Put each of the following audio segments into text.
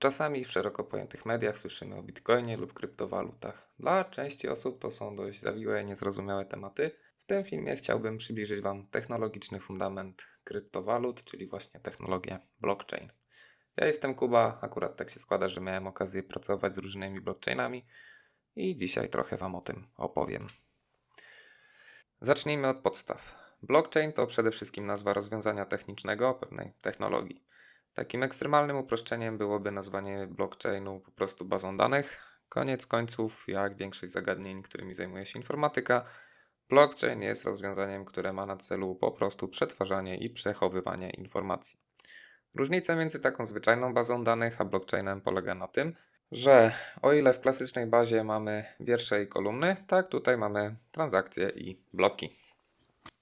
Czasami w szeroko pojętych mediach słyszymy o bitcoinie lub kryptowalutach. Dla części osób to są dość zawiłe niezrozumiałe tematy. W tym filmie chciałbym przybliżyć Wam technologiczny fundament kryptowalut, czyli właśnie technologię blockchain. Ja jestem Kuba, akurat tak się składa, że miałem okazję pracować z różnymi blockchainami i dzisiaj trochę Wam o tym opowiem. Zacznijmy od podstaw. Blockchain to przede wszystkim nazwa rozwiązania technicznego pewnej technologii. Takim ekstremalnym uproszczeniem byłoby nazwanie blockchainu po prostu bazą danych. Koniec końców, jak większość zagadnień, którymi zajmuje się informatyka, blockchain jest rozwiązaniem, które ma na celu po prostu przetwarzanie i przechowywanie informacji. Różnica między taką zwyczajną bazą danych a blockchainem polega na tym, że o ile w klasycznej bazie mamy wiersze i kolumny, tak tutaj mamy transakcje i bloki.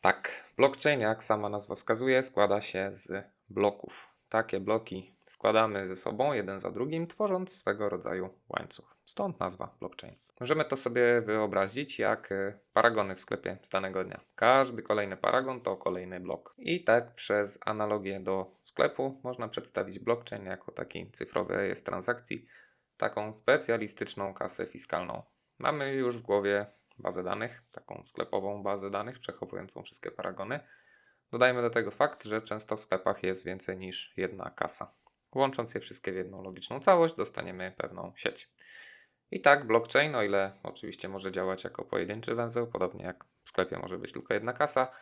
Tak, blockchain, jak sama nazwa wskazuje, składa się z bloków. Takie bloki składamy ze sobą jeden za drugim, tworząc swego rodzaju łańcuch. Stąd nazwa blockchain. Możemy to sobie wyobrazić jak e, paragony w sklepie z danego dnia. Każdy kolejny paragon to kolejny blok. I tak przez analogię do sklepu można przedstawić blockchain jako taki cyfrowy rejestr transakcji, taką specjalistyczną kasę fiskalną. Mamy już w głowie bazę danych, taką sklepową bazę danych przechowującą wszystkie paragony. Dodajmy do tego fakt, że często w sklepach jest więcej niż jedna kasa. Łącząc je wszystkie w jedną logiczną całość, dostaniemy pewną sieć. I tak blockchain, o ile oczywiście może działać jako pojedynczy węzeł, podobnie jak w sklepie może być tylko jedna kasa,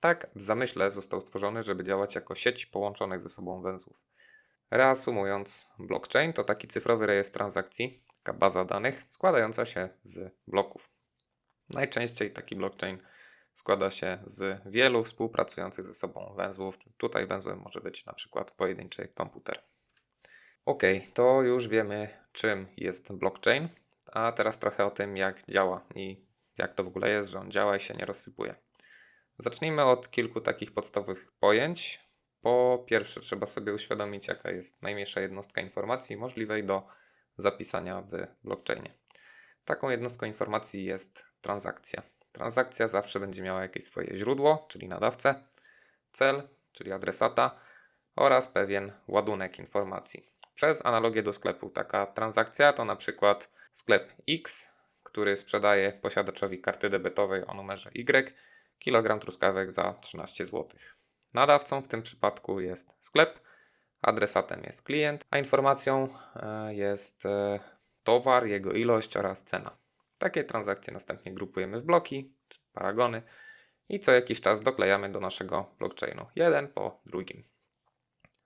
tak w zamyśle został stworzony, żeby działać jako sieć połączonych ze sobą węzłów. Reasumując, blockchain to taki cyfrowy rejestr transakcji, taka baza danych składająca się z bloków. Najczęściej taki blockchain składa się z wielu współpracujących ze sobą węzłów. Tutaj węzłem może być na przykład pojedynczy komputer. Ok, to już wiemy, czym jest blockchain, a teraz trochę o tym, jak działa i jak to w ogóle jest, że on działa i się nie rozsypuje. Zacznijmy od kilku takich podstawowych pojęć. Po pierwsze, trzeba sobie uświadomić, jaka jest najmniejsza jednostka informacji możliwej do zapisania w blockchainie. Taką jednostką informacji jest transakcja. Transakcja zawsze będzie miała jakieś swoje źródło, czyli nadawcę, cel, czyli adresata oraz pewien ładunek informacji. Przez analogię do sklepu taka transakcja to na przykład sklep X, który sprzedaje posiadaczowi karty debetowej o numerze Y kilogram truskawek za 13 zł. Nadawcą w tym przypadku jest sklep, adresatem jest klient, a informacją e, jest e, towar, jego ilość oraz cena. Takie transakcje następnie grupujemy w bloki, paragony i co jakiś czas doklejamy do naszego blockchainu, jeden po drugim.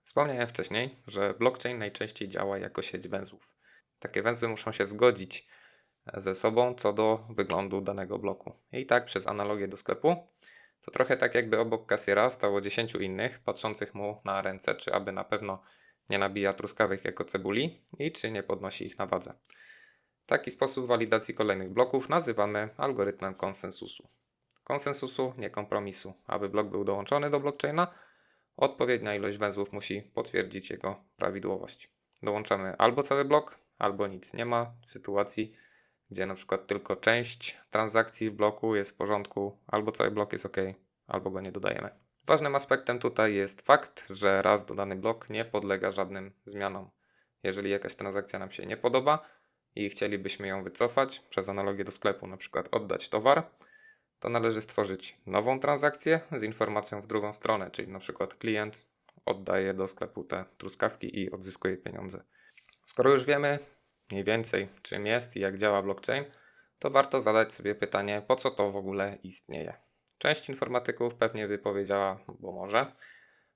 Wspomniałem wcześniej, że blockchain najczęściej działa jako sieć węzłów. Takie węzły muszą się zgodzić ze sobą co do wyglądu danego bloku. I tak przez analogię do sklepu, to trochę tak jakby obok kasjera stało 10 innych, patrzących mu na ręce, czy aby na pewno nie nabija truskawek jako cebuli i czy nie podnosi ich na wadze. Taki sposób walidacji kolejnych bloków nazywamy algorytmem konsensusu. Konsensusu, nie kompromisu. Aby blok był dołączony do blockchaina, odpowiednia ilość węzłów musi potwierdzić jego prawidłowość. Dołączamy albo cały blok, albo nic. Nie ma sytuacji, gdzie na przykład tylko część transakcji w bloku jest w porządku, albo cały blok jest ok, albo go nie dodajemy. Ważnym aspektem tutaj jest fakt, że raz dodany blok nie podlega żadnym zmianom. Jeżeli jakaś transakcja nam się nie podoba, i chcielibyśmy ją wycofać przez analogię do sklepu, na przykład oddać towar, to należy stworzyć nową transakcję z informacją w drugą stronę, czyli na przykład klient oddaje do sklepu te truskawki i odzyskuje pieniądze. Skoro już wiemy mniej więcej czym jest i jak działa blockchain, to warto zadać sobie pytanie, po co to w ogóle istnieje. Część informatyków pewnie by powiedziała, bo może,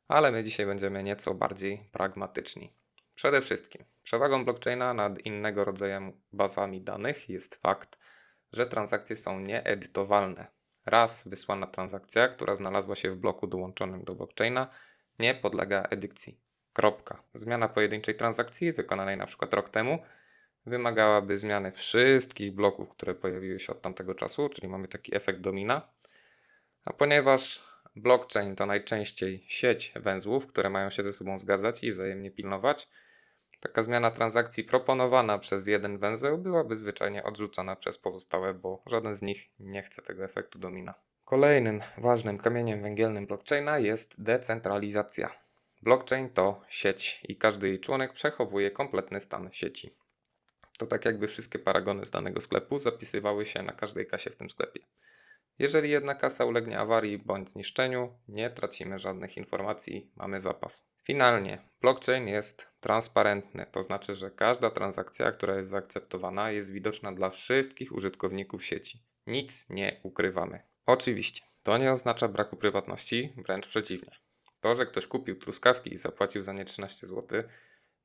ale my dzisiaj będziemy nieco bardziej pragmatyczni. Przede wszystkim przewagą blockchaina nad innego rodzaju bazami danych jest fakt, że transakcje są nieedytowalne. Raz wysłana transakcja, która znalazła się w bloku dołączonym do blockchaina, nie podlega edykcji. Kropka. Zmiana pojedynczej transakcji, wykonanej na przykład rok temu, wymagałaby zmiany wszystkich bloków, które pojawiły się od tamtego czasu, czyli mamy taki efekt domina. A ponieważ blockchain to najczęściej sieć węzłów, które mają się ze sobą zgadzać i wzajemnie pilnować, Taka zmiana transakcji proponowana przez jeden węzeł byłaby zwyczajnie odrzucona przez pozostałe, bo żaden z nich nie chce tego efektu domina. Kolejnym ważnym kamieniem węgielnym blockchaina jest decentralizacja. Blockchain to sieć i każdy jej członek przechowuje kompletny stan sieci. To tak jakby wszystkie paragony z danego sklepu zapisywały się na każdej kasie w tym sklepie. Jeżeli jedna kasa ulegnie awarii bądź zniszczeniu, nie tracimy żadnych informacji, mamy zapas. Finalnie, blockchain jest transparentny, to znaczy, że każda transakcja, która jest zaakceptowana, jest widoczna dla wszystkich użytkowników sieci. Nic nie ukrywamy. Oczywiście, to nie oznacza braku prywatności, wręcz przeciwnie. To, że ktoś kupił truskawki i zapłacił za nie 13 zł,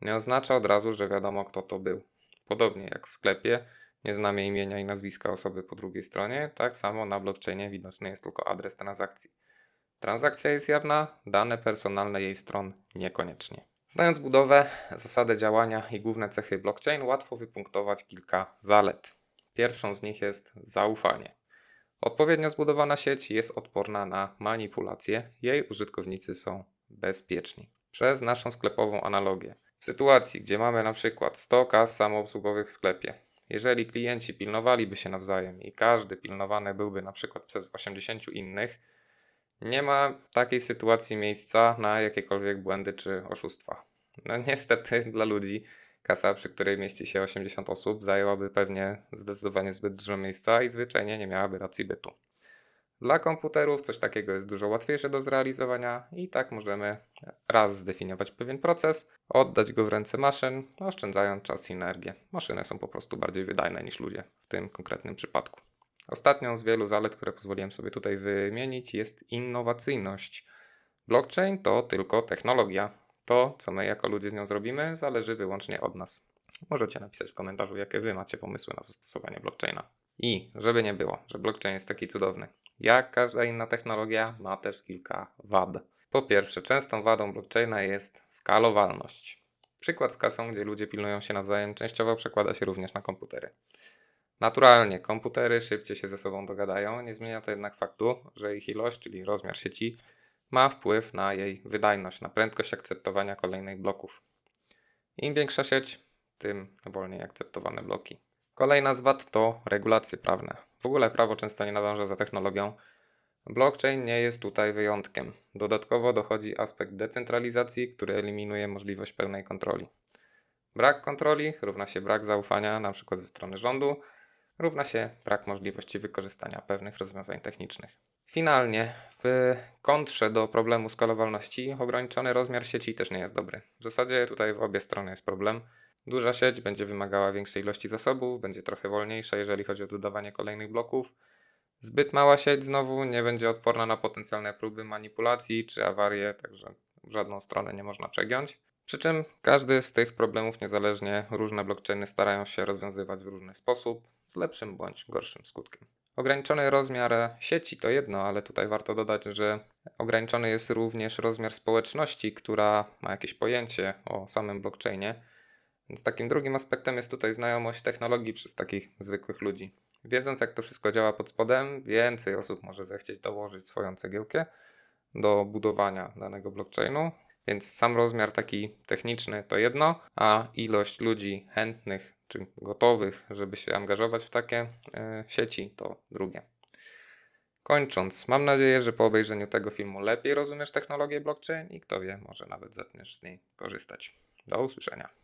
nie oznacza od razu, że wiadomo, kto to był. Podobnie jak w sklepie, nie znamy imienia i nazwiska osoby po drugiej stronie, tak samo na blockchainie widoczny jest tylko adres transakcji. Transakcja jest jawna, dane personalne jej stron niekoniecznie. Znając budowę, zasadę działania i główne cechy blockchain, łatwo wypunktować kilka zalet. Pierwszą z nich jest zaufanie. Odpowiednio zbudowana sieć jest odporna na manipulacje, jej użytkownicy są bezpieczni. Przez naszą sklepową analogię. W sytuacji, gdzie mamy na przykład 100 kas samoobsługowych w sklepie, jeżeli klienci pilnowaliby się nawzajem i każdy pilnowany byłby na przykład przez 80 innych, nie ma w takiej sytuacji miejsca na jakiekolwiek błędy czy oszustwa. No niestety dla ludzi kasa, przy której mieści się 80 osób, zajęłaby pewnie zdecydowanie zbyt dużo miejsca i zwyczajnie nie miałaby racji bytu. Dla komputerów coś takiego jest dużo łatwiejsze do zrealizowania i tak możemy raz zdefiniować pewien proces, oddać go w ręce maszyn, oszczędzając czas i energię. Maszyny są po prostu bardziej wydajne niż ludzie w tym konkretnym przypadku. Ostatnią z wielu zalet, które pozwoliłem sobie tutaj wymienić, jest innowacyjność. Blockchain to tylko technologia. To, co my jako ludzie z nią zrobimy, zależy wyłącznie od nas. Możecie napisać w komentarzu, jakie wy macie pomysły na zastosowanie blockchaina. I żeby nie było, że blockchain jest taki cudowny. Jak każda inna technologia, ma też kilka wad. Po pierwsze, częstą wadą blockchaina jest skalowalność. Przykład z kasą, gdzie ludzie pilnują się nawzajem, częściowo przekłada się również na komputery. Naturalnie, komputery szybciej się ze sobą dogadają, nie zmienia to jednak faktu, że ich ilość, czyli rozmiar sieci, ma wpływ na jej wydajność, na prędkość akceptowania kolejnych bloków. Im większa sieć, tym wolniej akceptowane bloki. Kolejna z wad to regulacje prawne. W ogóle prawo często nie nadąża za technologią. Blockchain nie jest tutaj wyjątkiem. Dodatkowo dochodzi aspekt decentralizacji, który eliminuje możliwość pełnej kontroli. Brak kontroli równa się brak zaufania, np. ze strony rządu, równa się brak możliwości wykorzystania pewnych rozwiązań technicznych. Finalnie, w kontrze do problemu skalowalności, ograniczony rozmiar sieci też nie jest dobry. W zasadzie tutaj w obie strony jest problem. Duża sieć będzie wymagała większej ilości zasobów, będzie trochę wolniejsza, jeżeli chodzi o dodawanie kolejnych bloków. Zbyt mała sieć znowu nie będzie odporna na potencjalne próby manipulacji czy awarie, także w żadną stronę nie można przegiąć. Przy czym każdy z tych problemów niezależnie różne blockchainy starają się rozwiązywać w różny sposób, z lepszym bądź gorszym skutkiem. Ograniczony rozmiar sieci to jedno, ale tutaj warto dodać, że ograniczony jest również rozmiar społeczności, która ma jakieś pojęcie o samym blockchainie. Więc takim drugim aspektem jest tutaj znajomość technologii przez takich zwykłych ludzi. Wiedząc, jak to wszystko działa pod spodem, więcej osób może zechcieć dołożyć swoją cegiełkę do budowania danego blockchainu. Więc sam rozmiar taki techniczny to jedno, a ilość ludzi chętnych czy gotowych, żeby się angażować w takie e, sieci, to drugie. Kończąc, mam nadzieję, że po obejrzeniu tego filmu lepiej rozumiesz technologię blockchain i kto wie, może nawet zaczniesz z niej korzystać. Do usłyszenia.